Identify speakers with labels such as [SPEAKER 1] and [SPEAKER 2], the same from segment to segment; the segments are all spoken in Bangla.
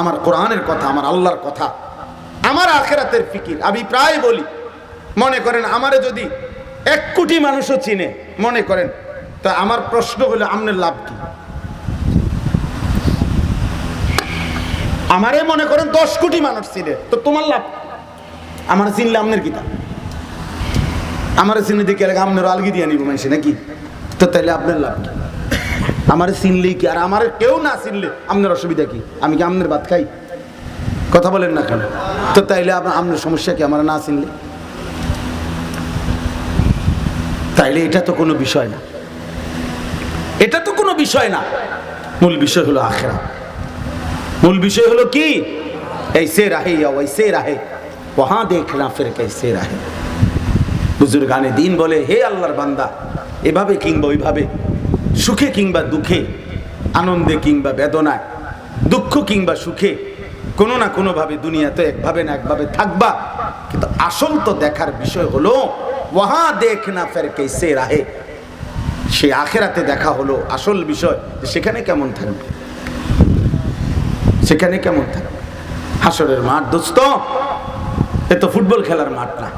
[SPEAKER 1] আমার কোরআনের কথা, আমার আল্লাহর কথা, আমার আখেরাতের ফিকির। আমি প্রায় বলি, মনে করেন আমারে যদি এক কোটি মানুষও চিনে, মনে করেন, তা আমার প্রশ্ন হলো, আমনের লাভ কি? আমারে মনে করেন দশ কোটি মানুষ চিনে, তো তোমার লাভ আমার চিনলে আমনের কিতা আমার চিনে দেখে এলাকা আপনার আলগি দিয়ে নিব মানুষ নাকি? তো তাইলে আপনার লাভ কি? আমার চিনলেই কি আর আমার কেউ না চিনলে আপনার অসুবিধা কি আমি কি আপনার ভাত খাই কথা বলেন না কেন তো তাইলে আপনার আপনার সমস্যা কি আমার না চিনলে তাইলে এটা তো কোনো বিষয় না এটা তো কোনো বিষয় না মূল বিষয় হলো আখেরা মূল বিষয় হলো কি ऐसे रहे या वैसे रहे वहां देखना फिर कैसे रहे বুজুর্গানে দিন বলে হে আল্লাহর বান্দা এভাবে কিংবা ওইভাবে সুখে কিংবা দুঃখে, আনন্দে কিংবা বেদনায়, দুঃখ কিংবা সুখে, কোনো না কোনোভাবে দুনিয়াতে একভাবে না একভাবে থাকবা। কিন্তু আসল তো দেখার বিষয় হলো, ওয়াহা দেখ না ফের কেসে রাহে। সে আখেরাতে দেখা হলো আসল বিষয় সেখানে কেমন থাকবে? সেখানে কেমন থাকবে? হাসরের মাঠ দোস্ত, এ তো ফুটবল খেলার মাঠ না।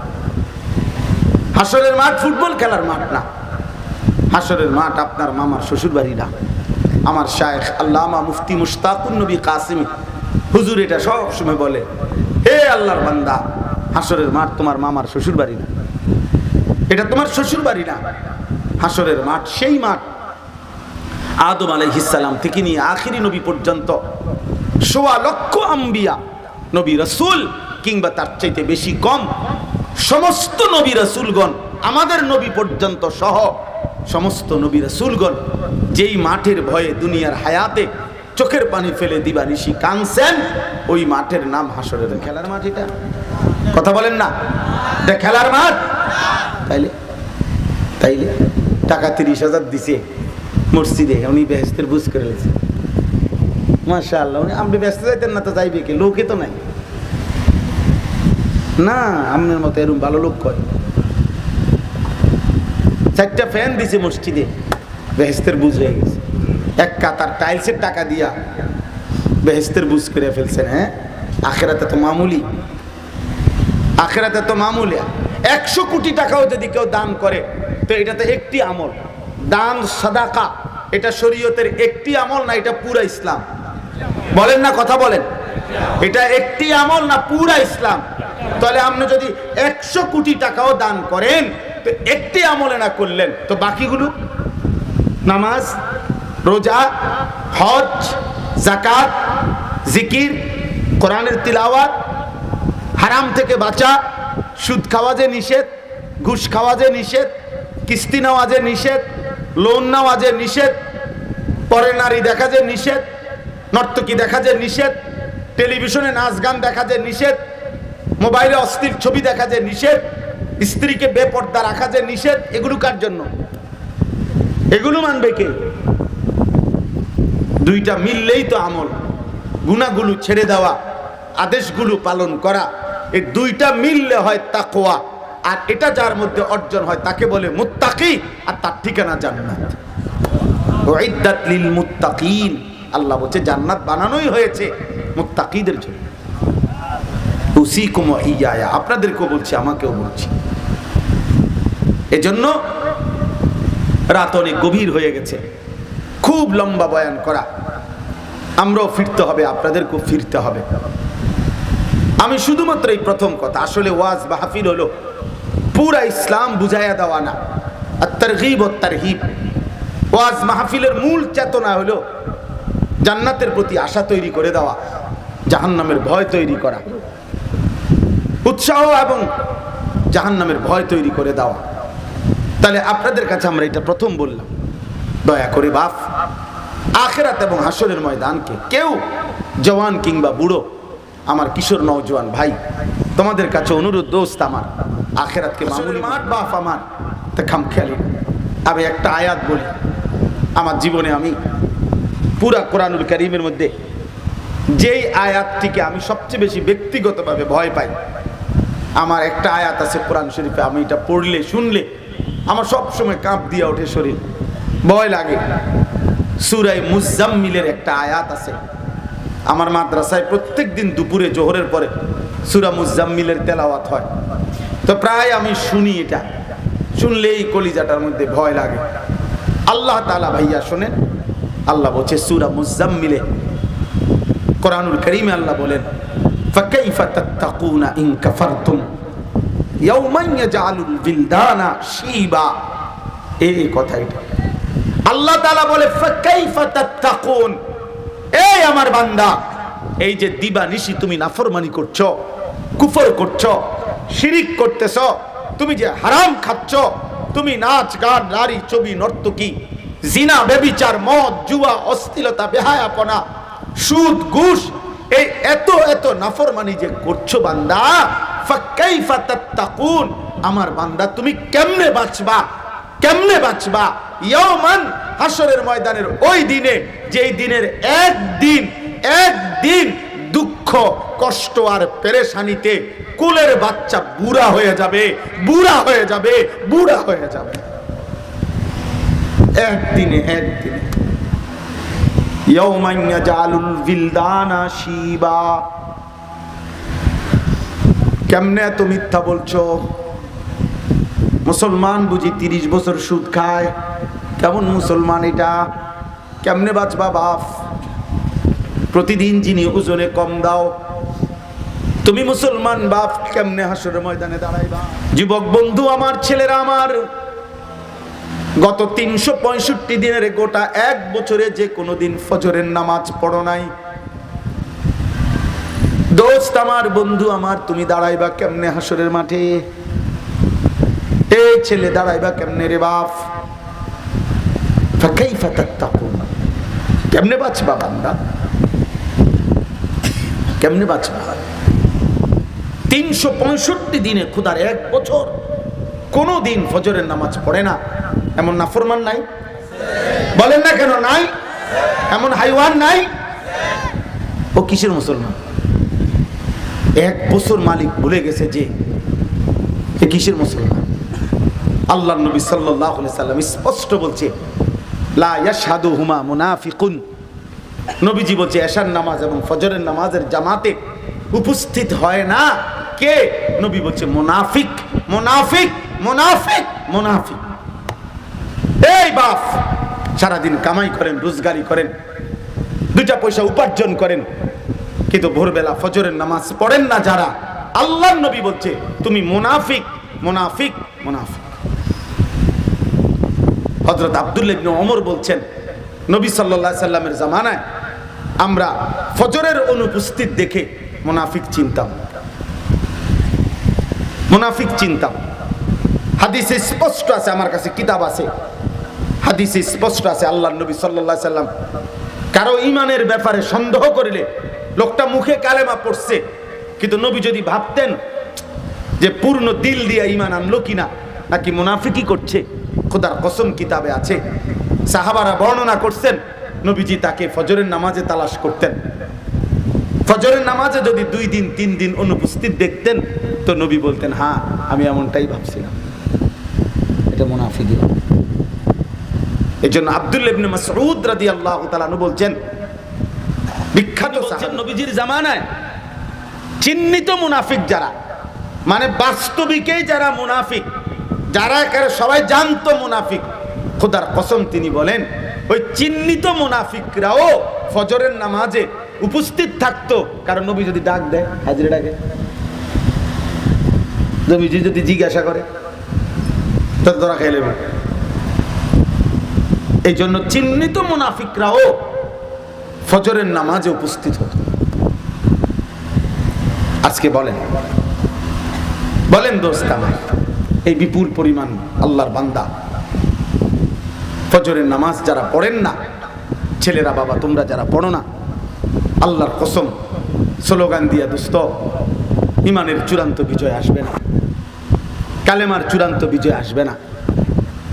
[SPEAKER 1] হাসরের মাঠ ফুটবল খেলার মাঠ না। হাসরের মাঠ আপনার মামার শ্বশুর বাড়ি না আমার শায়েখ আল্লামা মুফতি মুশতাকুন নবী কাসিমি, হুজুর এটা সব সময় বলে, হে আল্লাহর বান্দা, হাসরের মাঠ তোমার মামার শ্বশুর বাড়ি না। এটা তোমার শ্বশুর বাড়ি না। হাসরের মাঠ সেই মাঠ। আদম আলাইহিসাল্লাম থেকে নিয়ে আখিরি নবী পর্যন্ত সোয়া লক্ষ আম্বিয়া নবী রসুল কিংবা তার চাইতে বেশি কম সমস্ত নবী রসুলগণ আমাদের নবী পর্যন্ত সহ সমস্ত নবী রসুলগণ যেই মাঠের ভয়ে দুনিয়ার হায়াতে চোখের পানি ফেলে দিবা ঋষি কানছেন ওই মাঠের নাম হাসরের খেলার মাঠ এটা। কথা বলেন না? এটা খেলার মাঠ? তাইলে তাইলে টাকা তিরিশ হাজার দিছে মসজিদে, উনি বেহেস্তের বুঝ করে লেছে। মাশা আল্লাহ উনি আপনি ব্যস্ত যাইতেন না তো যাইবে কি? লোকে তো নাই। না, আপনার মতো এরকম ভালো লোক কয়? চারটা ফ্যান দিছে মসজিদে। বেহেস্তের বুঝ হয়ে গেছে। এক কাতার টাইলসের টাকা দিয়া বেহেস্তের বুঝ করে ফেলছেন হ্যাঁ? আখেরাতে তো মামুলি। আখেরাতে তো মামুলি একশো কোটি টাকাও যদি কেউ দান করে, তো এটা তো একটি আমল। দান, সাদাকা, এটা শরীয়তের একটি আমল না, এটা পুরা ইসলাম। বলেন না কথা বলেন। এটা একটি আমল না, পুরা ইসলাম। তাহলে আপনি যদি একশো কোটি টাকাও দান করেন তো একটি আমলে না করলেন। তো বাকিগুলো? নামাজ, রোজা, হজ জাকাত জিকির, কোরআনের তিলাওয়াত, হারাম থেকে বাঁচা, সুদ খাওয়া যে নিষেধ, ঘুষ খাওয়া যে নিষেধ, কিস্তি নেওয়া যে নিষেধ, লোন নেওয়া যে নিষেধ, পরে নারী দেখা যে নিষেধ, নর্তকী দেখা যে নিষেধ, টেলিভিশনে নাচ গান দেখা যে নিষেধ, মোবাইলে অস্থির ছবি দেখা যে নিষেধ স্ত্রীকে বেপর্দা রাখা যে নিষেধ, এগুলো কার জন্য? এগুলো মানবে কে? দুইটা মিললেই তো আমল। গুণাগুলো ছেড়ে দেওয়া, আদেশগুলো পালন করা এই দুইটা মিললে হয় তাকোয়া আর এটা যার মধ্যে অর্জন হয়, তাকে বলে মুত্তাকি, আর তার ঠিকানা জান্নাত। মুত্তাকিন। আল্লাহ বলছে, জান্নাত বানানোই হয়েছে মুত্তাকিদের জন্য। উসিকুম ইয়ায়া, আপনাদেরকেও বলছি, আমাকেও বলছি। এজন্য রাত অনেক গভীর হয়ে গেছে। খুব লম্বা বয়ান করা। আমরাও ফিরতে হবে, আপনাদেরকেও ফিরতে হবে। আমি শুধুমাত্র এই প্রথম কথা, আসলে ওয়াজ মাহফিল হলো পুরা ইসলাম বুঝাইয়া দেওয়া না। ও তারহিব। ওয়াজ মাহফিলের মূল চেতনা হলো জান্নাতের প্রতি আশা তৈরি করে দেওয়া, জাহান্নামের ভয় তৈরি করা। উৎসাহ এবং জাহান্নামের ভয় তৈরি করে দেওয়া তাহলে আপনাদের কাছে আমরা এটা প্রথম বললাম। দয়া করে বাপ আখেরাত এবং হাসরের ময়দানকে কেউ জওয়ান কিংবা বুড়ো আমার কিশোর নওজোয়ান ভাই তোমাদের কাছে অনুরোধ দোস্ত আমার আখেরাতকে মামুলি মাঠ বাপ আমার। তা খাম খেয়ালি আমি একটা আয়াত বলি। আমার জীবনে আমি পুরা কোরআনুল করিমের মধ্যে যেই আয়াতটিকে আমি সবচেয়ে বেশি ব্যক্তিগতভাবে ভয় পাই আমার একটা আয়াত আছে কোরআন শরীফে, আমি এটা পড়লে, শুনলে আমার সব সময় কাঁপ দিয়ে ওঠে শরীর। ভয় লাগে। সুরাই মুজাম্মিলের একটা আয়াত আছে। আমার মাদ্রাসায় প্রত্যেক দিন দুপুরে, জোহরের পরে সুরা মুজাম্মিলের তেলাওয়াত হয়। তো প্রায় আমি শুনি এটা। শুনলেই কলিজাটার মধ্যে ভয় লাগে। আল্লাহ তালা ভাইয়া শোনেন, আল্লাহ বলছে, সুরা মুজাম্মিলে, কোরআনুল করিমে আল্লাহ বলেন فكيف تتقون إن كفرتم يوما يجعل الولدان شيبا এই কথা এটা আল্লাহ তাআলা বলে ফাকাইফা তাত্তাকুন এই আমার বান্দা এই যে দিবা নিশি তুমি নাফরমানি করছো কুফর করছো শিরিক করতেছ তুমি যে হারাম খাচ্ছ তুমি নাচ গান নারী ছবি নর্তকী জিনা বেবিচার মদ জুয়া অস্থিলতা বেহায়াপনা সুদ ঘুষ এই এত এত নাফরমানি যে করছ বান্দা, ফাকাইফা তাত্তাকুন, আমার বান্দা, তুমি কেমনে বাঁচবা? কেমনে বাঁচবা? ইয়ামান হাসরের ময়দানের ওই দিনে, যেই দিনের একদিন একদিন দুঃখ, কষ্ট আর পেরেশানিতে কুলের বাচ্চা বুড়া হয়ে যাবে, বুড়া হয়ে যাবে, বুড়া হয়ে যাবে। একদিনে একদিনে। বিলদানা শিবা কেমনে এত মিথ্যা বলছো? মুসলমান বুঝি তিরিশ বছর সুদ খায়। কেমন মুসলমান এটা? কেমনে বাঁচবা বাপ? প্রতিদিন যিনি ওজনে কম দাও, তুমি মুসলমান বাপ, কেমনে হাসরের ময়দানে দাঁড়াইবা? যুবক বন্ধু, আমার ছেলেরা আমার গত তিনশো পঁয়ষট্টি দিনের গোটা এক বছরে যে কোনো দিন ফজরের নামাজ পড়ো নাই। দোস্ত আমার, বন্ধু আমার, তুমি দাঁড়াইবা কেমনে হাসরের মাঠে? এই ছেলে দাঁড়াইবা কেমনে রে বাপ? কেমনে বাঁচবা বান্দা? কেমনে বাঁচবা? তিনশো পঁয়ষট্টি দিনে খুদার এক বছর কোনো দিন ফজরের নামাজ পড়ে না। এমন নাফরমান নাই? বলেন না কেন নাই? এমন হাইওয়ান নাই? ও কিসের মুসলমান? এক বছর মালিক ভুলে গেছে যে কিসের মুসলমান? আল্লাহ নবী সাল্লাম স্পষ্ট বলছে, লা ইয়াশহাদু হুমা মুনাফিকুন। নবীজি বলছে, এশার নামাজ এবং ফজরের নামাজের জামাতে উপস্থিত হয় না। কে? নবী বলছে, মুনাফিক মুনাফিক মুনাফিক মুনাফিক। এই বাপ! সারাদিন কামাই করেন, রোজগারি করেন দুটা পয়সা উপার্জন করেন, কিন্তু ভোরবেলা ফজরের নামাজ পড়েন না যারা? আল্লাহ নবী বলছে, তুমি মুনাফিক মুনাফিক মুনাফিক। হজরত আব্দুল ইবনে ওমর বলছেন, নবী সাল্লাল্লাহু সাল্লামের জামানায় আমরা ফজরের অনুপস্থিত দেখে মুনাফিক চিনতাম। মুনাফিক চিনতাম। হাদিসে স্পষ্ট আছে, আমার কাছে কিতাব আছে। হাদিসে স্পষ্ট আছে আল্লাহ নবী সাল্লাল্লাহু সাল্লাম কারও ইমানের ব্যাপারে সন্দেহ করিলে লোকটা মুখে কালেমা পড়ছে, কিন্তু নবী যদি ভাবতেন যে পূর্ণ দিল দিয়ে ইমান আনলো কিনা, নাকি মুনাফিকি করছে, খোদার কসম কিতাবে আছে। সাহাবারা বর্ণনা করছেন, নবীজি তাকে ফজরের নামাজে তালাশ করতেন। ফজরের নামাজে যদি দুই দিন, তিন দিন অনুপস্থিত দেখতেন, তো নবী বলতেন হ্যাঁ আমি এমনটাই ভাবছিলাম। এটা মুনাফিকি এই জন্য আব্দুল ইবনে মাসউদ রাদিয়াল্লাহু তাআলা আনহু বলছেন বিখ্যাত সাহাবী। নবীজির জামানায় চিহ্নিত মুনাফিক যারা মানে বাস্তবিকেই যারা মুনাফিক যারা একেবারে সবাই জানতো মুনাফিক খোদার কসম তিনি বলেন ওই চিহ্নিত মুনাফিকরাও ফজরের নামাজে উপস্থিত থাকতো। কারণ নবী যদি ডাক দেয় হাজিরে ডাকে। নবীজি যদি জিজ্ঞাসা করে তোরা খেয়ে নেবে এই জন্য চিহ্নিত মুনাফিকরাও ফজরের নামাজে উপস্থিত হতো। আজকে বলেন বলেন দোস্ত আমার, এই বিপুল পরিমাণ আল্লাহর বান্দা, ফজরের নামাজ যারা পড়েন না, ছেলেরা বাবা তোমরা যারা পড়ো না, আল্লাহর কসম স্লোগান দিয়া দোস্ত, ইমানের চূড়ান্ত বিজয় আসবে না, কালেমার চূড়ান্ত বিজয় আসবে না,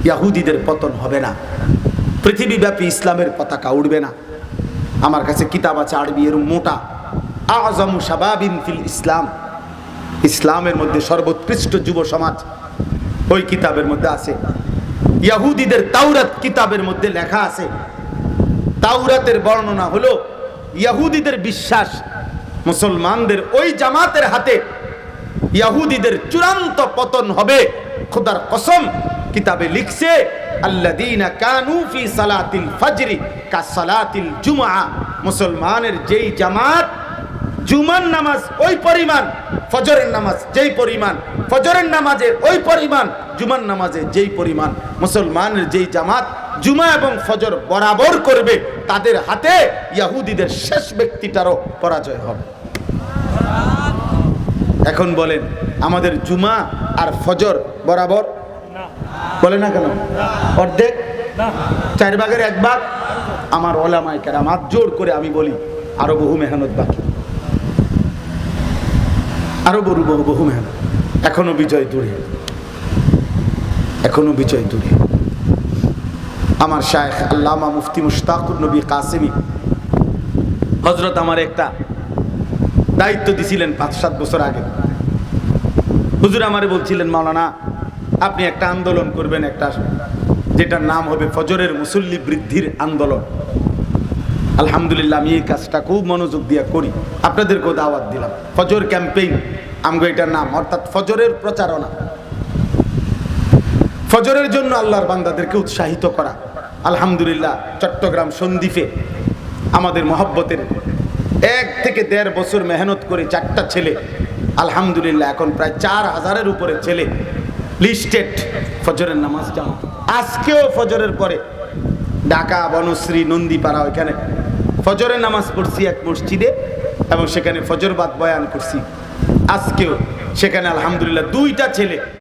[SPEAKER 1] ইয়াহুদিদের পতন হবে না। পৃথিবীব্যাপী ইসলামের পতাকা উঠবে না। আমার কাছে কিতাব আছে আরবি এর মোটা। আজম শাবাবিন ফিল ইসলাম। ইসলামের মধ্যে সর্বোৎকৃষ্ট যুব সমাজ ওই কিতাবের মধ্যে আছে। ইয়াহুদিদের তাওরাত কিতাবের মধ্যে লেখা আছে। তাওরাতের বর্ণনা হলো ইয়াহুদিদের বিশ্বাস। মুসলমানদের ওই জামাতের হাতে ইয়াহুদিদের চূড়ান্ত পতন হবে। খোদার কসম, কিতাবে লিখছে ফি সালাতিল কা সালাতিল জুমআ। মুসলমানের যেই জামাত, জুমার নামাজ ওই পরিমাণ, ফজরের নামাজ যেই পরিমাণ, ফজরের নামাজে ওই পরিমাণ, জুমার নামাজে যেই পরিমাণ। মুসলমানের যেই জামাত জুমা এবং ফজর বরাবর করবে, তাদের হাতে ইয়াহুদিদের শেষ ব্যক্তিটারও পরাজয় হবে। এখন বলেন, আমাদের জুমা আর ফজর বরাবর বলে না কেন? অর্ধেক, চার ভাগের এক ভাগ আমার ওলামাই কেরাম হাত জোর করে আমি বলি, আরও বহু মেহনত বাকি। আরও বহু বহু বহু মেহনত। এখনও বিজয় দূরে। এখনও বিজয় দূরে। আমার শায়েখ আল্লামা মুফতি মুশতাকুর নবী কাসিমি হজরত আমার একটা দায়িত্ব দিছিলেন পাঁচ সাত বছর আগে। হুজুর আমারে বলছিলেন, মাওলানা আপনি একটা আন্দোলন করবেন, একটা যেটার নাম হবে ফজরের মুসল্লি বৃদ্ধির আন্দোলন। আলহামদুলিল্লাহ, আমি এই কাজটা খুব মনোযোগ দিয়ে করি। আপনাদেরকেও দাওয়াত দিলাম। ফজর ক্যাম্পেইন, আমগো এটার নাম, অর্থাৎ ফজরের প্রচারণা। ফজরের জন্য আল্লাহর বান্দাদেরকে উৎসাহিত করা। আলহামদুলিল্লাহ, চট্টগ্রাম সন্দ্বীপে আমাদের মহব্বতের এক থেকে দেড় বছর মেহনত করে চারটা ছেলে, আলহামদুলিল্লাহ, এখন প্রায় চার হাজারের উপরে ছেলে লিস্টেড ফজরের নামাজ জামা আজকেও ফজরের পরে। ঢাকা, বনশ্রী, নন্দীপাড়া ওইখানে ফজরের নামাজ পড়ছি এক মসজিদে এবং সেখানে ফজরবাদ বয়ান করছি। আজকেও সেখানে আলহামদুলিল্লাহ দুইটা ছেলে